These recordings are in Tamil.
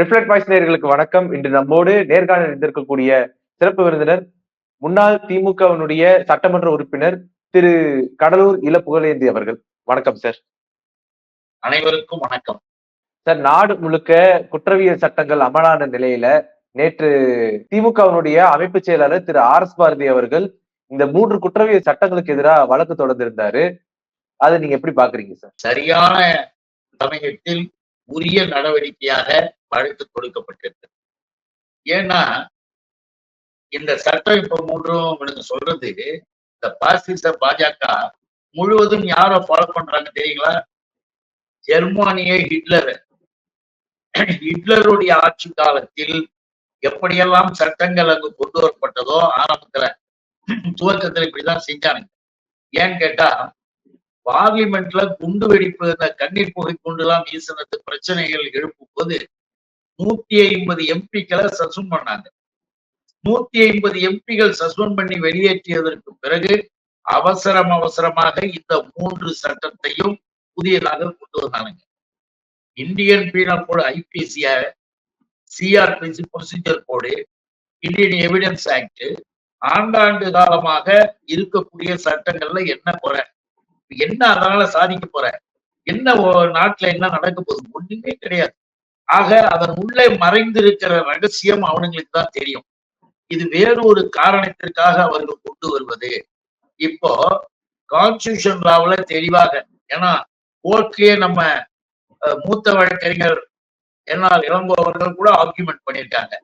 ரிஃப்ளெக்ட் வாய்ஸ் நேயர்களுக்கு வணக்கம். இன்று நம்மோடு நேர்காணல் இருந்திருக்கக்கூடிய சிறப்பு விருந்தினர் முன்னாள் திமுகவினுடைய சட்டமன்ற உறுப்பினர் திரு கடலூர் இள புகழேந்தி அவர்கள். வணக்கம் சார். அனைவருக்கும் வணக்கம். சார் நாடு முழுக்க குற்றவியல் சட்டங்கள் அமலான நிலையில நேற்று திமுகவினுடைய அமைப்பு செயலாளர் திரு ஆர் எஸ் பாரதி அவர்கள் இந்த மூன்று குற்றவியல் சட்டங்களுக்கு எதிராக வழக்கு தொடர்ந்திருந்தாரு. அதை நீங்க எப்படி பாக்குறீங்க சார்? சரியான சமயத்தில் உரிய நடவடிக்கையாக வழக்கு கொடுக்கப்பட்டிருக்கு ஏன்னா இந்த சட்டம் இப்ப மூன்றும் உங்களுக்கு சொல்றது இந்த பாசிச பாஜக முழுவதும் யார ஃபாலோ பண்றாங்க தெரியுங்களா? ஜெர்மானிய ஹிட்லர். ஹிட்லருடைய ஆட்சி காலத்தில் எப்படியெல்லாம் சட்டங்கள் அங்கு கொண்டு வரப்பட்டதோ ஆரம்பத்துல துவக்கத்துல இப்படிதான் செஞ்சானுங்க. ஏன்னு கேட்டா பார்லிமெண்ட்ல குண்டு வெடிப்பு இந்த கண்ணீர் புகை கொண்டுலாம் வீசினது. பிரச்சனைகள் எழுப்பும் போது நூத்தி ஐம்பது எம்பிக்களை சஸ்பெண்ட் பண்ணாங்க. நூத்தி ஐம்பது எம்பிகள் சஸ்பெண்ட் பண்ணி வெளியேற்றியதற்கு பிறகு அவசரம் அவசரமாக இந்த மூன்று சட்டத்தையும் புதியதாக கொண்டு வந்தானுங்க Indian penal code ஐபிசிய CRPC procedure code Indian evidence act ஆண்டாண்டு காலமாக இருக்கக்கூடிய சட்டங்கள்ல என்ன குறை? என்ன அதனால சாதிக்க போற? என்ன நாட்டுல என்ன நடக்க போகுது? ஒண்ணுமே கிடையாது. ஆக அதன் உள்ளே மறைந்திருக்கிற ரகசியம் அவனுங்களுக்கு தான் தெரியும். இது வேறு ஒரு காரணத்திற்காக அவர்கள் கொண்டு வருவது. இப்போ கான்ஸ்டியூஷன் லாவில் தெளிவாக ஏன்னா கோர்ட்லயே நம்ம மூத்த வழக்கறிஞர் என்னால் இளங்கோ அவர்கள் கூட ஆர்குமெண்ட் பண்ணியிருக்காங்க.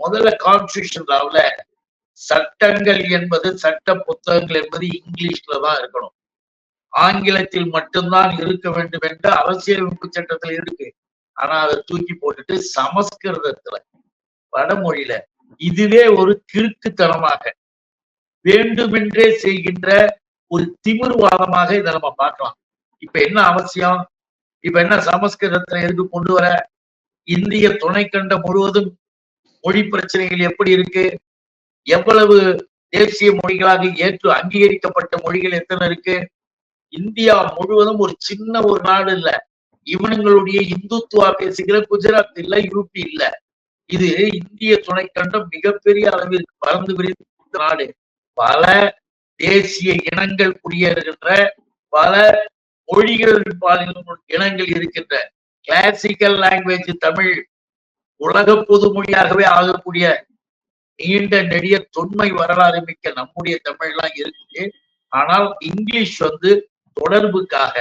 முதல்ல கான்ஸ்டியூஷன் லாவில் சட்டங்கள் என்பது சட்ட புத்தகங்கள் என்பது இங்கிலீஷ்ல தான் இருக்கணும். ஆங்கிலத்தில் மட்டும்தான் இருக்க வேண்டும் என்று அரசியலமைப்பு சட்டத்தில் இருக்கு. ஆனா அதை தூக்கி போட்டுட்டு சமஸ்கிருதத்துல வடமொழியில இதுவே ஒரு கிறுக்குத்தனமாக வேண்டுமென்றே செய்கின்ற ஒரு திமிர்வாதமாக இதை நம்ம பார்க்கலாம். இப்ப என்ன அவசியம்? இப்ப என்ன சமஸ்கிருதத்துல இருந்து கொண்டு வர? இந்திய துணைக்கண்டம் முழுவதும் மொழி பிரச்சனைகள் எப்படி இருக்கு? எவ்வளவு தேசிய மொழிகளாக ஏற்று அங்கீகரிக்கப்பட்ட மொழிகள் எத்தனை இருக்கு? இந்தியா முழுவதும் ஒரு சின்ன ஒரு நாடு இல்ல. இவனுங்களுடைய இந்துத்துவா பேசுகிற குஜராத் இல்ல யூபி இல்ல. இது இந்திய துணைக்கண்டம் மிகப்பெரிய அளவிற்கு பறந்து விரிந்த நாடு. பல தேசிய இனங்கள் குடியேறுகின்ற பல மொழிகள் இனங்கள் இருக்கின்ற கிளாசிக்கல் லாங்குவேஜ் தமிழ் உலக பொது மொழியாகவே ஆகக்கூடிய நீண்ட நெடிய தொன்மை வரலாறு மிக்க நம்முடைய தமிழ்லாம் இருக்கு ஆனால் இங்கிலீஷ் வந்து தொடர்புக்காக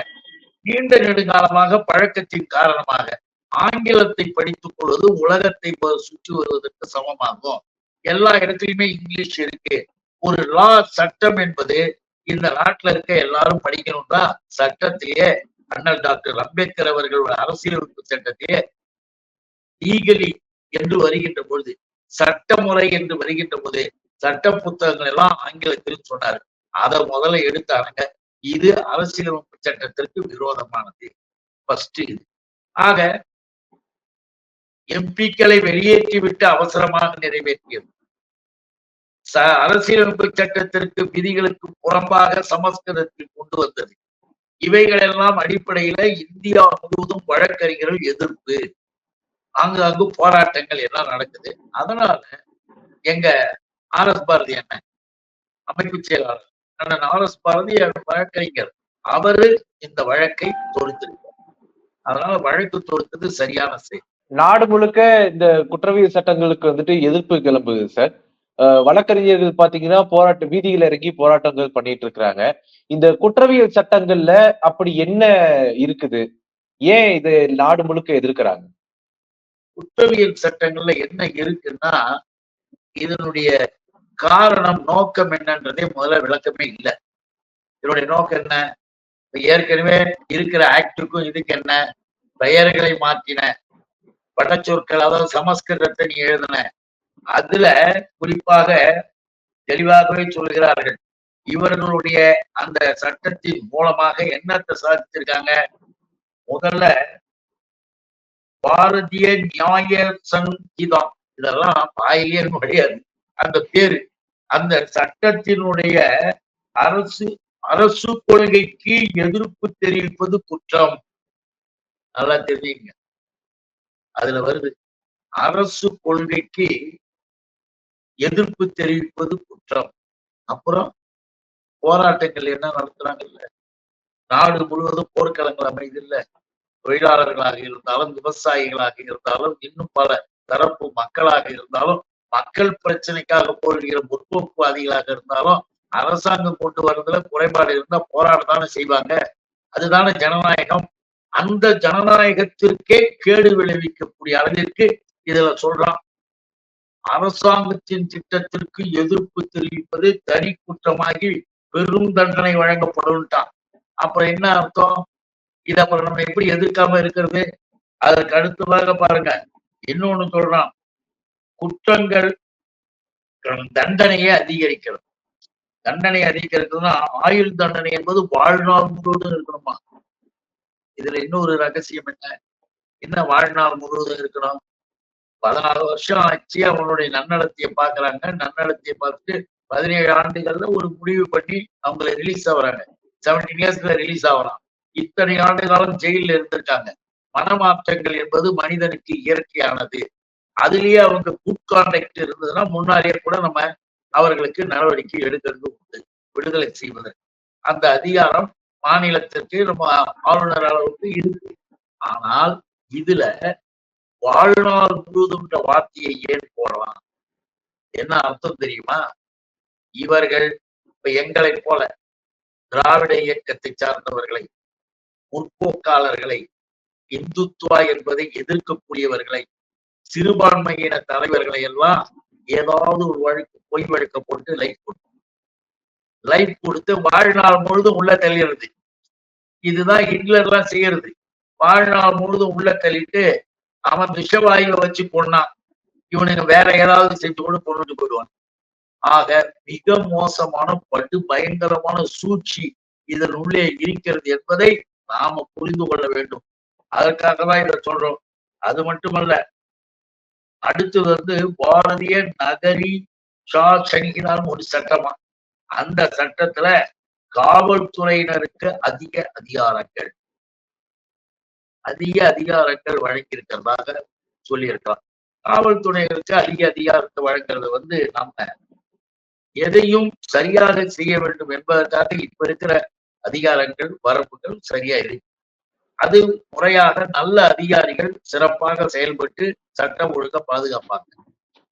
நீண்ட நெடுங்காலமாக பழக்கத்தின் காரணமாக ஆங்கிலத்தை படித்துக் கொள்வது உலகத்தை சுற்றி வருவதற்கு சமமாகும். எல்லா இடத்துலயுமே இங்கிலீஷ் இருக்கு. ஒரு லா சட்டம் என்பது இந்த நாட்டுல இருக்க எல்லாரும் படிக்கணும்னா சட்டத்திலேயே அண்ணல் டாக்டர் அம்பேத்கர் அவர்களோட அரசியலமைப்பு சட்டத்திலே லீகலி என்று வருகின்ற பொழுது சட்ட முறை என்று வருகின்ற போது சட்ட புத்தகங்கள் எல்லாம் ஆங்கிலத்தில் சொன்னாரு அதை முதல்ல எடுத்தானுங்க இது அரசியலமைப்பு சட்டத்திற்கு விரோதமானது. ஃபர்ஸ்ட் ஆக எம்பிக்களை வெளியேற்றிவிட்டு அவசரமாக நிறைவேற்றியது. அரசியலமைப்பு சட்டத்திற்கு விதிகளுக்கு புறம்பாக சமஸ்கிருதத்தில் கொண்டு வந்தது. இவைகளெல்லாம் அடிப்படையில இந்தியா முழுவதும் வழக்கறிஞர்கள் எதிர்ப்பு. அங்கு அங்கு போராட்டங்கள் எல்லாம் நடக்குது. அதனால எங்க ஆர் எஸ் பாரதி என்ன அமைப்பு செயலாளர் அண்ணன் ஆர் எஸ் பாரதி வழக்கறிஞர் அவரு இந்த வழக்கை தொடுத்திருக்கார். அதனால வழக்கு தொடுத்தது சரியான செய்தி நாடு முழுக்க இந்த குற்றவியல் சட்டங்களுக்கு வந்துட்டு எதிர்ப்பு கிளம்புது சார். வழக்கறிஞர்கள் பாத்தீங்கன்னா போராட்ட வீதியில் இறங்கி போராட்டங்கள் பண்ணிட்டு இருக்கிறாங்க. இந்த குற்றவியல் சட்டங்கள்ல அப்படி என்ன இருக்குது? ஏன் இது நாடு முழுக்க எதிர்க்கிறாங்க? குற்றவியல் சட்டங்கள்ல என்ன இருக்குன்னா இதனுடைய காரணம் நோக்கம் என்னன்றதே முதல்ல விளக்கமே இல்லை. இதனுடைய நோக்கம் என்ன? ஏற்கனவே இருக்கிற ஆக்டுக்கும் இதுக்கு என்ன? பெயர்களை மாற்றின படச்சொற்கள் அதாவது சமஸ்கிருதத்தை நீ எழுதின அதுல குறிப்பாக தெளிவாகவே சொல்கிறார்கள். இவர்களுடைய அந்த சட்டத்தின் மூலமாக என்னத்தை சாதிச்சிருக்காங்க? முதல்ல பாரதிய நியாய சங்கீதம். இதெல்லாம் வாயிலே கிடையாது அந்த பேரு. அந்த சட்டத்தினுடைய அரசு அரசு கொள்கைக்கு எதிர்ப்பு தெரிவிப்பது குற்றம். நல்லா தெரியுங்க அதுல வருது அரசு கொள்கைக்கு எதிர்ப்பு தெரிவிப்பது குற்றம். அப்புறம் போராட்டங்கள் என்ன நடத்துறாங்க இல்ல நாடு முழுவதும் போர்க்களங்கள் அமைதில்ல. தொழிலாளர்களாக இருந்தாலும் விவசாயிகளாக இருந்தாலும் இன்னும் பல தரப்பு மக்களாக இருந்தாலும் மக்கள் பிரச்சனைக்காக போடுகிற முற்போக்குவாதிகளாக இருந்தாலும் அரசாங்கம் கொண்டு வர்றதுல குறைபாடு இருந்தா போராடத்தானே செய்வாங்க. அதுதானே ஜனநாயகம். அந்த ஜனநாயகத்திற்கே கேடு விளைவிக்கக்கூடிய அளவிற்கு இதுல சொல்றான். அரசாங்கத்தின் திட்டத்திற்கு எதிர்ப்பு தெரிவிப்பது தனி குற்றமாகி பெரும் தண்டனை வழங்கப்படும்ட்டான். அப்புறம் என்ன அர்த்தம்? இத அப்புறம் நம்ம எப்படி எதிர்க்காம இருக்கிறது? அதற்கு அடுத்ததாக பாருங்க. இன்னொன்னு சொல்றான். குற்றங்கள் தண்டனையை அதிகரிக்கிறது. தண்டனை அதிகரிக்கிறதுனா ஆயுள் தண்டனை என்பது வாழ்நாள் முழுவதும் இருக்கணுமா? இதுல இன்னொரு ரகசியம் என்ன? என்ன வாழ்நாள் முழுவதும் இருக்கணும்? பதினாறு வருஷம் ஆச்சு அவனுடைய நன்னடத்தையை பாக்குறாங்க நன்னடத்தையை பார்த்துட்டு பதினேழு ஆண்டுகள்ல ஒரு முடிவு பண்ணி அவங்களை ரிலீஸ் ஆகுறாங்க செவன்டீன் இயர்ஸ்ல ரிலீஸ் ஆகலாம். இத்தனை ஆண்டு காலம் ஜெயில இருந்திருக்காங்க. மனமாற்றங்கள் என்பது மனிதனுக்கு இயற்கையானது. அதுலயே அவங்க குட் கான்டாக்ட் இருந்ததுன்னா முன்னாடியே கூட நம்ம அவர்களுக்கு நடவடிக்கை எடுக்கிறது உண்டு. விடுதலை செய்வதற்கு அந்த அதிகாரம் மாநிலத்திற்கு நம்ம ஆளுநர் அளவுக்கு இருக்கு. ஆனால் இதுல வாழ்நாள் முழுவதும்ன்ற வார்த்தையை ஏன் போடலாம்? என்ன அர்த்தம் தெரியுமா? இவர்கள் இப்ப எங்களை போல திராவிட இயக்கத்தை சார்ந்தவர்களை முற்போக்காளர்களை இந்துத்துவா என்பதை எதிர்க்கக்கூடியவர்களை சிறுபான்மையின தலைவர்களை எல்லாம் ஏதாவது ஒரு வழக்கு பொய் வழக்க போட்டு லைஃப் கொடுக்கும். லைஃப் கொடுத்து வாழ்நாள் முழுதும் உள்ள தெளிகிறது இதுதான் ஹிட்லர்லாம் செய்யறது. வாழ்நாள் முழுதும் உள்ள தள்ளிட்டு அவன் விஷவாயுவை வச்சு கொண்டான் இவனுங்க வேற ஏதாவது செஞ்சு கூட கொண்டுட்டு போயிடுவான் ஆக மிக மோசமான பட்டு பயங்கரமான சூழ்ச்சி இதன் உள்ளே இருக்கிறது என்பதை நாம புரிந்து கொள்ள வேண்டும். அதற்காக தான் இதை சொல்றோம். அது மட்டுமல்ல அடுத்து வந்து பாரதிய நகரி ஷா சனிகினாலும் ஒரு சட்டமா. அந்த சட்டத்துல காவல்துறையினருக்கு அதிக அதிகாரங்கள். அதிக அதிகாரங்கள் வழங்கியிருக்கிறதாக சொல்லியிருக்கலாம் காவல்துறையினருக்கு அதிக அதிகாரத்தை வழங்குறது வந்து நம்ம எதையும் சரியாக செய்ய வேண்டும் என்பதற்காக இப்ப இருக்கிற அதிகாரங்கள் வரம்புகள் சரியா இருக்கு. அது முறையாக நல்ல அதிகாரிகள் சிறப்பாக செயல்பட்டு சட்டம் ஒழுங்க பாதுகாப்பாங்க.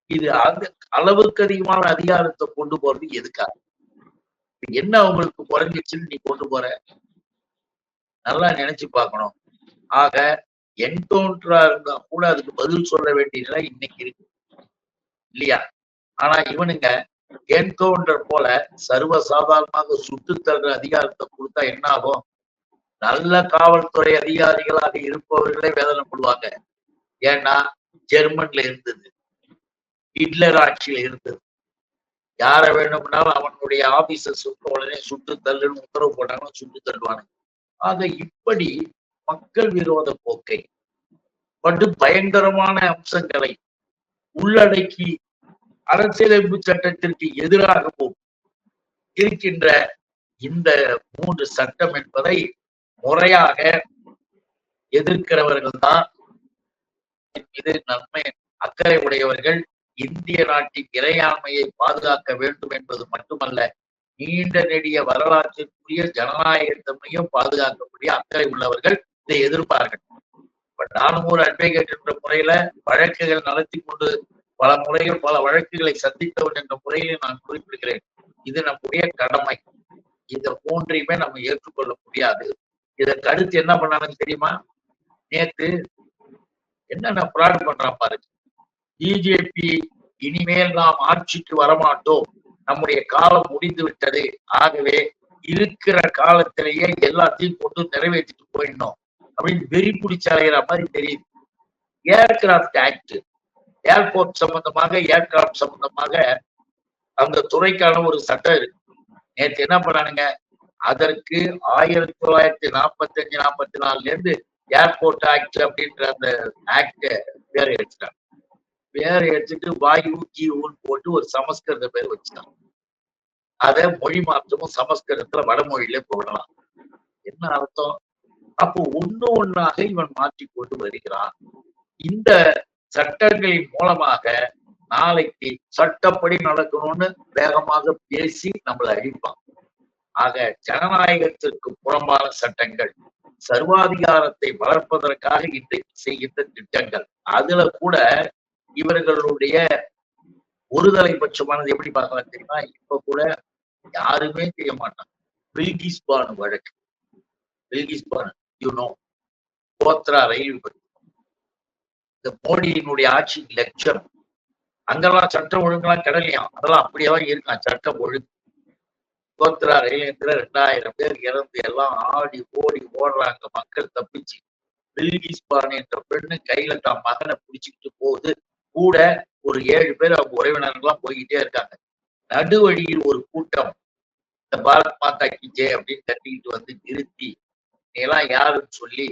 இது அந்த அளவுக்கு அதிகமான அதிகாரத்தை கொண்டு போறது எதுக்காக? என்ன அவங்களுக்கு குறைஞ்சிச்சுன்னு நீ கொண்டு போற? நல்லா நினைச்சு பார்க்கணும். ஆக என்கவுண்டரா இருந்தா கூட அதுக்கு பதில் சொல்ல வேண்டிய நிலை இன்னைக்கு இருக்கு. இல்லையா? ஆனா இவனுங்க என்கவுண்டர் போல சர்வசாதாரணமாக சுட்டு தர்ற அதிகாரத்தை கொடுத்தா என்ன ஆகும்? நல்ல காவல்துறை அதிகாரிகளாக இருப்பவர்களே வேதனைப்படுவாங்க ஏன்னா ஜெர்மன்ல இருந்தது. ஹிட்லர் ஆட்சியில இருந்தது. யார வேணும்னாலும் அவனுடைய ஆபீஸ சுட்ட உடனே சுட்டு தள்ளுன்னு உத்தரவு போட்டாங்கன்னா சுட்டு தள்ளுவானுங்க ஆக இப்படி மக்கள் விரோத போக்கை படு பயங்கரமான அம்சங்களை உள்ளடக்கி அரசியலமைப்பு சட்டத்திற்கு எதிராகவும் இருக்கின்ற இந்த மூன்று சட்டம் என்பதை முறையாக எதிர்க்கிறவர்கள் தான் மீது நன்மை அக்கறை உடையவர்கள். இந்திய நாட்டின் இறையாண்மையை பாதுகாக்க வேண்டும் என்பது மட்டுமல்ல நீண்ட நெடிய வரலாற்றிற்குரிய ஜனநாயகத்தன்மையும் பாதுகாக்கக்கூடிய அக்கறை உள்ளவர்கள் இதை எதிர்ப்பார்கள். இப்ப நானும் ஒரு அட்வொகேட் என்ற முறையில வழக்குகள் நடத்தி கொண்டு பல முறைகள் பல வழக்குகளை சந்தித்தவன் என்ற முறையில் நான் குறிப்பிடுகிறேன். இது நம்முடைய கடமை. இந்த மூன்றையுமே நம்ம ஏற்றுக்கொள்ள முடியாது. இதற்கு அடுத்து என்ன பண்ணாங்க தெரியுமா? நேத்து என்னென்ன ஃப்ராட் பண்றான் பாருங்க. பிஜேபி இனிமேல் நாம் ஆட்சிக்கு வரமாட்டோம். நம்முடைய காலம் முடிந்து விட்டது. ஆகவே இருக்கிற காலத்திலேயே எல்லாத்தையும் கொண்டு நிறைவேற்றிட்டு போயிடணும். அப்படின்னு வெறி பிடிச்சி அலைகிற மாதிரி தெரியுது. ஏர்கிராப்ட் ஆக்ட் ஏர்போர்ட் சம்பந்தமாக ஏர்கிராப்ட் சம்பந்தமாக அந்த துறைக்கான ஒரு சட்டம் இருக்கு. நேற்று என்ன பண்ணானுங்க? அதற்கு ஆயிரத்தி தொள்ளாயிரத்தி நாற்பத்தி அஞ்சு நாற்பத்தி நாலுல இருந்து ஏர்போர்ட் ஆக்ட் அப்படின்ற அந்த ஆக்ட பேரை எடுத்துட்டாங்க பேரை எடுத்துட்டு வாயு ஜீவுன்னு போட்டு ஒரு சமஸ்கிருத பேர் வச்சுட்டாங்க. அத மொழி மாற்றமும் சமஸ்கிருதத்துல வடமொழியில போடலாம். என்ன அர்த்தம்? அப்போ ஒண்ணு ஒண்ணாக இவன் மாற்றி கொண்டு வருகிறான். இந்த சட்டங்களின் மூலமாக நாளைக்கு சட்டப்படி நடக்கணும்னு வேகமாக பேசி நம்மளை அழிப்பான். ஆக ஜனநாயகத்திற்கு புறம்பான சட்டங்கள் சர்வாதிகாரத்தை வளர்ப்பதற்காக இன்றைக்கு செய்கின்ற திட்டங்கள். அதுல கூட இவர்களுடைய ஒருதலை பட்சமானது எப்படி பார்க்கலாம் தெரியுமா? இப்ப கூட யாருமே செய்ய மாட்டாங்க. பில்கிஸ் பானு வழக்கு. Bilkis Bano you know Godhra rail விபத்து. இந்த மோடியினுடைய ஆட்சி லட்சம் அங்கெல்லாம் சட்டம் ஒழுங்கெல்லாம் கிடலையாம். அதெல்லாம் அப்படியே இருக்கான். சட்டம் ஒழுங்கு. கோத்ரா ரயில் நிலையத்துல ரெண்டாயிரம் பேர் இறந்து எல்லாம் ஆடி ஓடி ஓடுறாங்க. மக்கள் தப்பிச்சு பில்கிஸ் பானு என்ற பெண்ணு கையில தான் மகனை பிடிச்சிக்கிட்டு போகுது. கூட ஒரு ஏழு பேர் அவங்க உறவினர்கள்லாம் போய்கிட்டே இருக்காங்க. நடுவழியில் ஒரு கூட்டம் இந்த பாரத் மாதா கி ஜெய் அப்படின்னு கட்டிக்கிட்டு வந்து நிறுத்தி நீ எல்லாம் யாருன்னு சொல்லி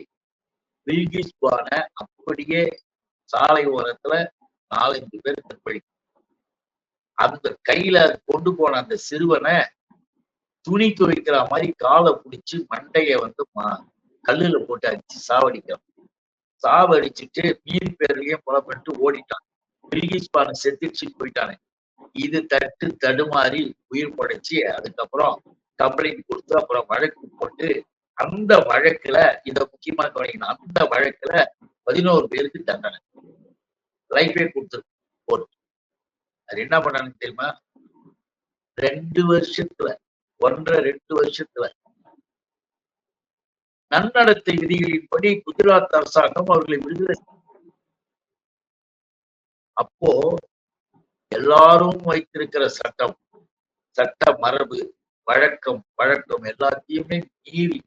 பில்கிஸ் பான அப்படியே சாலை ஓரத்துல நாலஞ்சு பேர் தற்பழி அந்த கையில கொண்டு போன அந்த சிறுவனை துணி துவைக்கிற மாதிரி காலை பிடிச்சி மண்டைய வந்து மா- கல்லுல போட்டு அடிச்சு சாவடிக்கிறான். சாவடிச்சுட்டு மீதி பேர்லயும் புலப்பட்டு ஓடிட்டான். பில்கிஸ் பானு செத்துச்சு போயிட்டானே. இது தட்டு தடுமாறி உயிர் படைச்சு அதுக்கப்புறம் கம்ப்ளைண்ட் கொடுத்து அப்புறம் வழக்கு போட்டு அந்த வழக்குல இத முக்கியமா கவனிக்கணும் அந்த வழக்குல பதினோரு பேருக்கு தண்டனை. லைஃபே கொடுத்துருக்கு கோர்ட் அது என்ன பண்ணாங்க தெரியுமா? ரெண்டு வருஷத்துல ஒன்றரை ரெண்டு வருஷத்துல. நன்னடத்தை விதிகளின்படி குஜராத் அரசாங்கம் அவர்களை விடுதலை அப்போ எல்லாரும் வைத்திருக்கிற சட்டம் சட்ட மரபு வழக்கம் வழக்கம் எல்லாத்தையுமே மீறி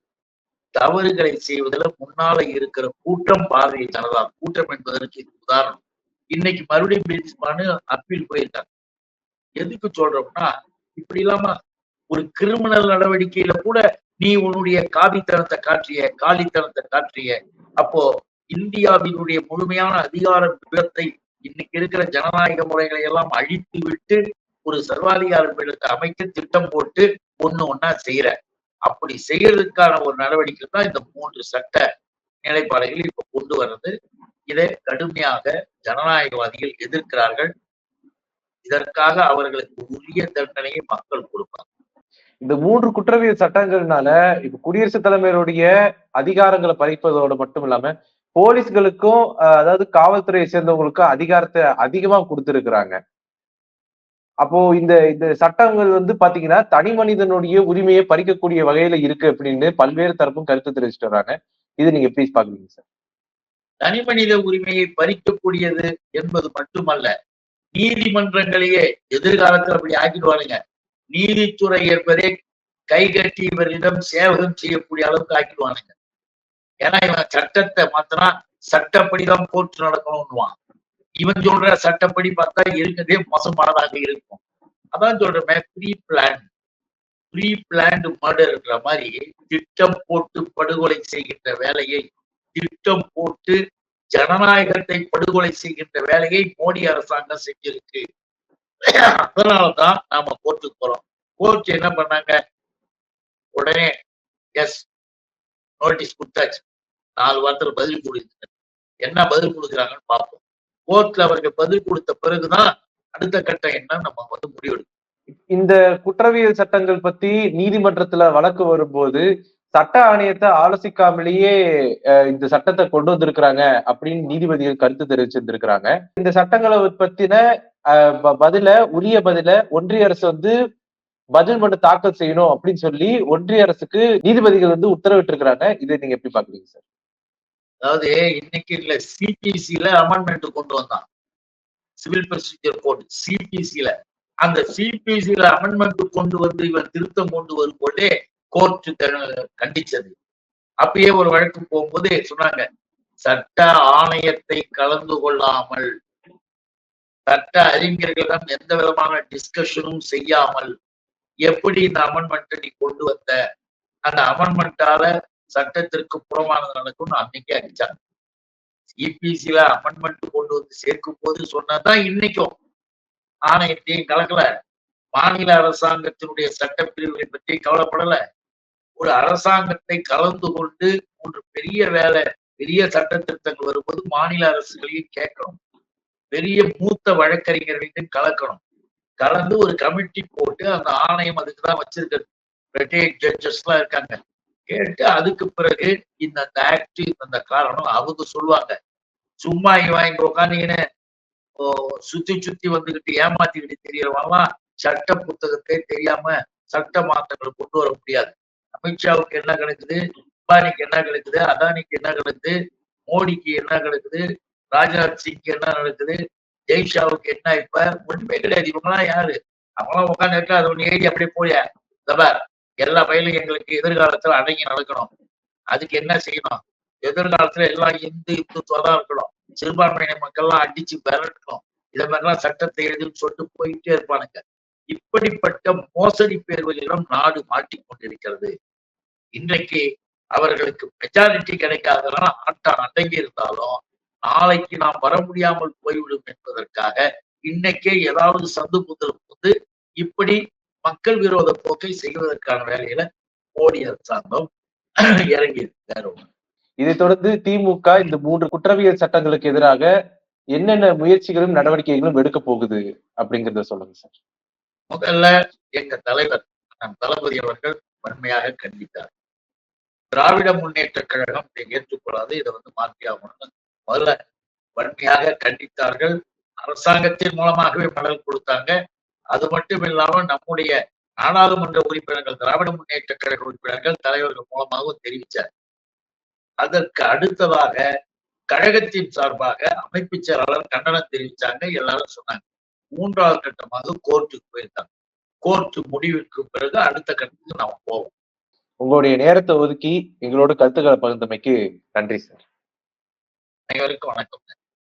தவறுகளை செய்வதில் முன்னால இருக்கிற கூட்டம் பாரதிய ஜனதா கூட்டம் என்பதற்கு இது உதாரணம். இன்னைக்கு மறுபடியும் பிரிட்டிஷ்மானு அப்பீல் போயிருக்காங்க. எதுக்கு சொல்றோம்னா இப்படி இல்லாம ஒரு கிரிமினல் நடவடிக்கையில கூட நீ உன்னுடைய காவித்தனத்தை காற்றிய காலித்தனத்தை காற்றிய அப்போ இந்தியாவினுடைய முழுமையான அதிகார விபத்தை இன்னைக்கு இருக்கிற ஜனநாயக முறைகளை எல்லாம் அழித்து விட்டு ஒரு சர்வாதிகார பீடத்தை அமைக்க திட்டம் போட்டு ஒண்ணு ஒண்ணா செய்யற அப்படி செய்யறதுக்கான ஒரு நடவடிக்கை தான் இந்த மூன்று சட்ட நிலைப்பாடுகள் இப்ப கொண்டு வர்றது. இதை கடுமையாக ஜனநாயகவாதிகள் எதிர்க்கிறார்கள். இதற்காக அவர்களுக்கு உரிய தண்டனையை மக்கள் கொடுப்பாங்க. இந்த மூன்று குற்றவியல் சட்டங்கள்னால இப்ப குடியரசுத் தலைமையுடைய அதிகாரங்களை பறிப்பதோடு மட்டும் இல்லாம போலீஸ்களுக்கும் அதாவது காவல்துறையை சேர்ந்தவங்களுக்கும் அதிகாரத்தை அதிகமா கொடுத்திருக்கிறாங்க. அப்போ இந்த இந்த சட்டங்கள் வந்து பாத்தீங்கன்னா தனி மனிதனுடைய உரிமையை பறிக்கக்கூடிய வகையில இருக்கு அப்படின்னு பல்வேறு தரப்பும் கருத்து தெரிவிச்சுட்டு வராங்க. இது நீங்க ப்ளீஸ் பாக்குறீங்க சார் தனி மனித உரிமையை பறிக்கக்கூடியது என்பது மட்டுமல்ல நீதிமன்றங்களையே எதிர்காலத்தில் அப்படி ஆக்கிடுவானுங்க. நீதித்துறை என்பதே கைகட்டி இவரிடம் சேவகம் செய்யக்கூடிய அளவுக்கு ஆக்கிடுவானுங்க. ஏன்னா இவன் சட்டத்தை மாத்தினா சட்டப்படிதான் போட்டு நடக்கணும்னுவான். இவன் சொல்ற சட்டப்படி பார்த்தா இருக்கிறதே மோசமானதாக இருக்கும். அதான் சொல்றமே ப்ரீ பிளான் ப்ரீ பிளான்டு மர்டர்ன்ற மாதிரி திட்டம் போட்டு படுகொலை செய்கின்ற வேலையை திட்டம் போட்டு ஜனநாயகத்தை படுகொலை செய்கின்ற வேலையை மோடி அரசாங்கம் செஞ்சிருக்கு. அதனாலதான் நாம கோர்ட்டுக்கு போறோம். கோர்ட் என்ன பண்ணாங்க? உடனே எஸ் நோட்டீஸ் கொடுத்தாச்சு. நாலு வாரத்துல பதில் கொடுங்க. என்ன பதில் கொடுக்குறாங்கன்னு பார்ப்போம். கோர்ட்ல அவர்கள் பதில் கொடுத்த பிறகுதான் அடுத்த கட்டம் என்ன நம்ம வந்து முடிவெடுக்கும் இந்த குற்றவியல் சட்டங்கள் பத்தி நீதிமன்றத்துல வழக்கு வரும்போது சட்ட ஆணையத்தை ஆலோசிக்காமலேயே இந்த சட்டத்தை கொண்டு வந்திருக்கிறாங்க அப்படின்னு நீதிபதிகள் கருத்து தெரிவிச்சிருந்திருக்கிறாங்க. இந்த சட்டங்களை பத்தின பதில உரிய பதில ஒன்றிய அரசு வந்து பதில் மனு தாக்கல் செய்யணும் அப்படின்னு சொல்லி ஒன்றிய அரசுக்கு நீதிபதிகள் வந்து உத்தரவிட்டு இருக்கிறாங்க இதை நீங்க எப்படி பாக்குறீங்க சார்? அதாவது இன்னைக்கு இல்ல சிபிசில அமெண்ட்மெண்ட் கொண்டு வந்தான். சிவில் ப்ரொசீஜர் கோட் சிபிசில அந்த சிபிசில அமெண்ட்மெண்ட் கொண்டு வந்து இவன் திருத்தம் கொண்டு வரும்போதே கோர்ட் கண்டிச்சது. அப்பயே ஒரு வழக்கு போகும்போது சொன்னாங்க சட்ட ஆணையத்தை கலந்து கொள்ளாமல் சட்ட அறிஞர்களிடம் எந்த விதமான டிஸ்கஷனும் செய்யாமல் எப்படி இந்த அமெண்ட்மெண்ட்டை நீ கொண்டு வந்த? அந்த அமெண்ட்மெண்டால சட்டத்திற்கு புறமானது நடக்கும்னு அன்னைக்கே அடிச்சாங்க. சிபிசில அமெண்ட்மெண்ட் கொண்டு வந்து சேர்க்கும் போது சொன்னதான் இன்னைக்கும் ஆணையத்தையும் கலக்கல. மாநில அரசாங்கத்தினுடைய சட்டப்பிரிவுகளை பற்றி கவலைப்படல. ஒரு அரசாங்கத்தை கலந்து கொண்டு மூன்று பெரிய வேலை பெரிய சட்ட திருத்தங்கள் வரும்போது மாநில அரசுகளையும் கேட்கணும் பெரிய மூத்த வழக்கறிஞர்களையும் கலக்கணும். கலந்து ஒரு கமிட்டி போட்டு அந்த ஆணையம் அதுக்கு தான் வச்சிருக்கிறது. ரிட்டையர்ட் ஜட்ஜஸ் எல்லாம் இருக்காங்க. கேட்டு அதுக்கு பிறகு இந்த ஆக்ட் இந்த காரணம் அவங்க சொல்லுவாங்க. சும்மா வாங்கி உட்காந்தீங்கன்னு சுத்தி சுத்தி வந்துகிட்டு ஏமாத்திக்கிட்டு தெரியறவங்கலாம் சட்ட புத்தகத்தை தெரியாம சட்ட மாற்றங்களை கொண்டு வர முடியாது. அமித்ஷாவுக்கு என்ன கிடைக்குது? அம்பானிக்கு என்ன கிடைக்குது? அதானிக்கு என்ன கிடைக்குது? மோடிக்கு என்ன கிடைக்குது? ராஜ்நாத் சிங்க்கு என்ன நடக்குது? ஜெய்ஷாவுக்கு என்ன இப்ப? ஒண்ணுமே கிடையாது. இவங்கலாம் யாரு? அவங்களாம் உட்காந்துட்டு அது ஒண்ணு ஏறி அப்படியே போய? தபார் எல்லா பயிலும் எங்களுக்கு எதிர்காலத்துல அடங்கி நடக்கணும். அதுக்கு என்ன செய்யணும்? எதிர்காலத்துல எல்லாம் இந்து இந்துத்துவா தான் இருக்கணும். சிறுபான்மையின மக்கள்லாம் அடிச்சு விரட்டணும். இத மாதிரிலாம் சட்டத்தை எழுதுன்னு சொல்லிட்டு போயிட்டே இருப்பானுங்க. இப்படிப்பட்ட மோசடி பேர்களிலும் நாடு மாட்டிக்கொண்டிருக்கிறது. இன்றைக்கு அவர்களுக்கு மெஜாரிட்டி கிடைக்காதனால ஆட்டம் அடங்கி இருந்தாலும் நாளைக்கு நாம் வர முடியாமல் போய்விடும் என்பதற்காக இன்னைக்கே ஏதாவது சந்து புத்தல் வந்து இப்படி மக்கள் விரோத போக்கை செய்வதற்கான வேலையில மோடி அரசாங்கம் இறங்கி இருக்காரு இதைத் தொடர்ந்து திமுக இந்த மூன்று குற்றவியல் சட்டங்களுக்கு எதிராக என்னென்ன முயற்சிகளும் நடவடிக்கைகளும் எடுக்க போகுது அப்படிங்கறத சொல்லுங்க சார். முதல்ல எங்க தலைவர் நம் தளபதி அவர்கள் வன்மையாக கண்டித்தார். திராவிட முன்னேற்ற கழகம் இதை ஏற்றுக்கொள்ளாது இதை வந்து மாற்றி ஆகணும்னு முதல்ல வன்மையாக கண்டித்தார்கள். அரசாங்கத்தின் மூலமாகவே மடல் கொடுத்தாங்க. அது மட்டும் இல்லாமல் நம்முடைய நாடாளுமன்ற உறுப்பினர்கள் திராவிட முன்னேற்ற கழக உறுப்பினர்கள் தலைவர்கள் மூலமாகவும் தெரிவித்தார். அதற்கு அடுத்ததாக கழகத்தின் சார்பாக அமைப்பு செயலாளர் கண்டனம் தெரிவித்தாங்க. எல்லாரும் சொன்னாங்க. மூன்றாவது கட்டமாக கோர்ட்டுக்கு போயிருந்தாங்க. கோர்ட்டு முடிவிற்கு பிறகு அடுத்த கட்டத்துக்கு நாம் போவோம். உங்களுடைய நேரத்தை ஒதுக்கி எங்களோட கருத்துக்களை பகிர்ந்தமைக்கு நன்றி சார். அனைவருக்கும் வணக்கம்.